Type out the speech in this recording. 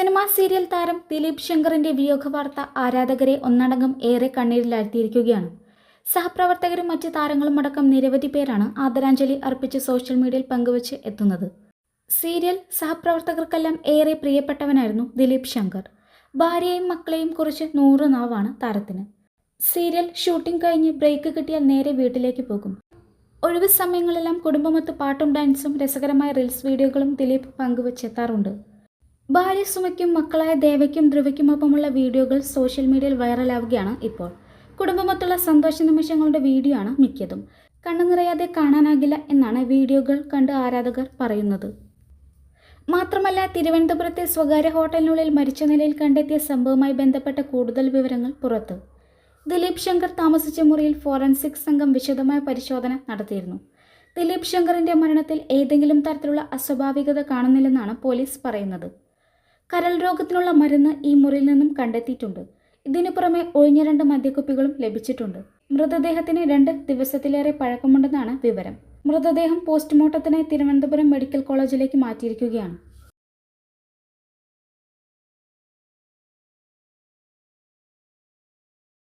Cinema serial താരം ദിലീപ് ശങ്കറിന്റെ വിയോഗ വാർത്ത ആരാധകരെ ഒന്നടങ്കം ഏറെ കണ്ണീരിലാഴ്ത്തിയിരിക്കുകയാണ്. സഹപ്രവർത്തകരും മറ്റ് താരങ്ങളും അടക്കം നിരവധി പേരാണ് ആദരാഞ്ജലി അർപ്പിച്ച് സോഷ്യൽ മീഡിയയിൽ പങ്കുവച്ച് എത്തുന്നത്. സീരിയൽ സഹപ്രവർത്തകർക്കെല്ലാം ഏറെ പ്രിയപ്പെട്ടവനായിരുന്നു ദിലീപ് ശങ്കർ. ഭാര്യയെയും മക്കളെയും കുറിച്ച് നൂറ് നാവാണ് താരത്തിന്. സീരിയൽ ഷൂട്ടിംഗ് കഴിഞ്ഞ് ബ്രേക്ക് കിട്ടിയാൽ നേരെ വീട്ടിലേക്ക് പോകും. ഒഴിവ് സമയങ്ങളെല്ലാം കുടുംബമൊത്ത് പാട്ടും ഡാൻസും രസകരമായ റീൽസ് വീഡിയോകളും ദിലീപ് പങ്കുവച്ചെത്താറുണ്ട്. ഭാര്യ സുമയ്ക്കും മക്കളായ ദേവയ്ക്കും ധ്രുവയ്ക്കുമൊപ്പമുള്ള വീഡിയോകൾ സോഷ്യൽ മീഡിയയിൽ വൈറലാവുകയാണ് ഇപ്പോൾ. കുടുംബമൊത്തുള്ള സന്തോഷ നിമിഷങ്ങളുടെ വീഡിയോ ആണ് മിക്കതും. കണ്ണു നിറയാതെ കാണാനാകില്ല എന്നാണ് വീഡിയോകൾ കണ്ട് ആരാധകർ പറയുന്നത്. മാത്രമല്ല തിരുവനന്തപുരത്തെ സ്വകാര്യ ഹോട്ടലിനുള്ളിൽ മരിച്ച നിലയിൽ കണ്ടെത്തിയ സംഭവവുമായി ബന്ധപ്പെട്ട കൂടുതൽ വിവരങ്ങൾ പുറത്ത്. ദിലീപ് ശങ്കർ താമസിച്ച മുറിയിൽ ഫോറൻസിക് സംഘം വിശദമായ പരിശോധന നടത്തിയിരുന്നു. ദിലീപ് ശങ്കറിന്റെ മരണത്തിൽ ഏതെങ്കിലും തരത്തിലുള്ള അസ്വാഭാവികത കാണുന്നില്ലെന്നാണ് പോലീസ് പറയുന്നത്. കരൾ രോഗത്തിനുള്ള മരുന്ന് ഈ മുറിയിൽ നിന്നും കണ്ടെത്തിയിട്ടുണ്ട്. ഇതിനു പുറമെ ഒഴിഞ്ഞ രണ്ട് മദ്യക്കുപ്പികളും ലഭിച്ചിട്ടുണ്ട്. മൃതദേഹത്തിന് രണ്ട് ദിവസത്തിലേറെ പഴക്കമുണ്ടെന്നാണ് വിവരം. മൃതദേഹം പോസ്റ്റ്മോർട്ടത്തിനായി തിരുവനന്തപുരം മെഡിക്കൽ കോളേജിലേക്ക് മാറ്റിയിരിക്കുകയാണ്.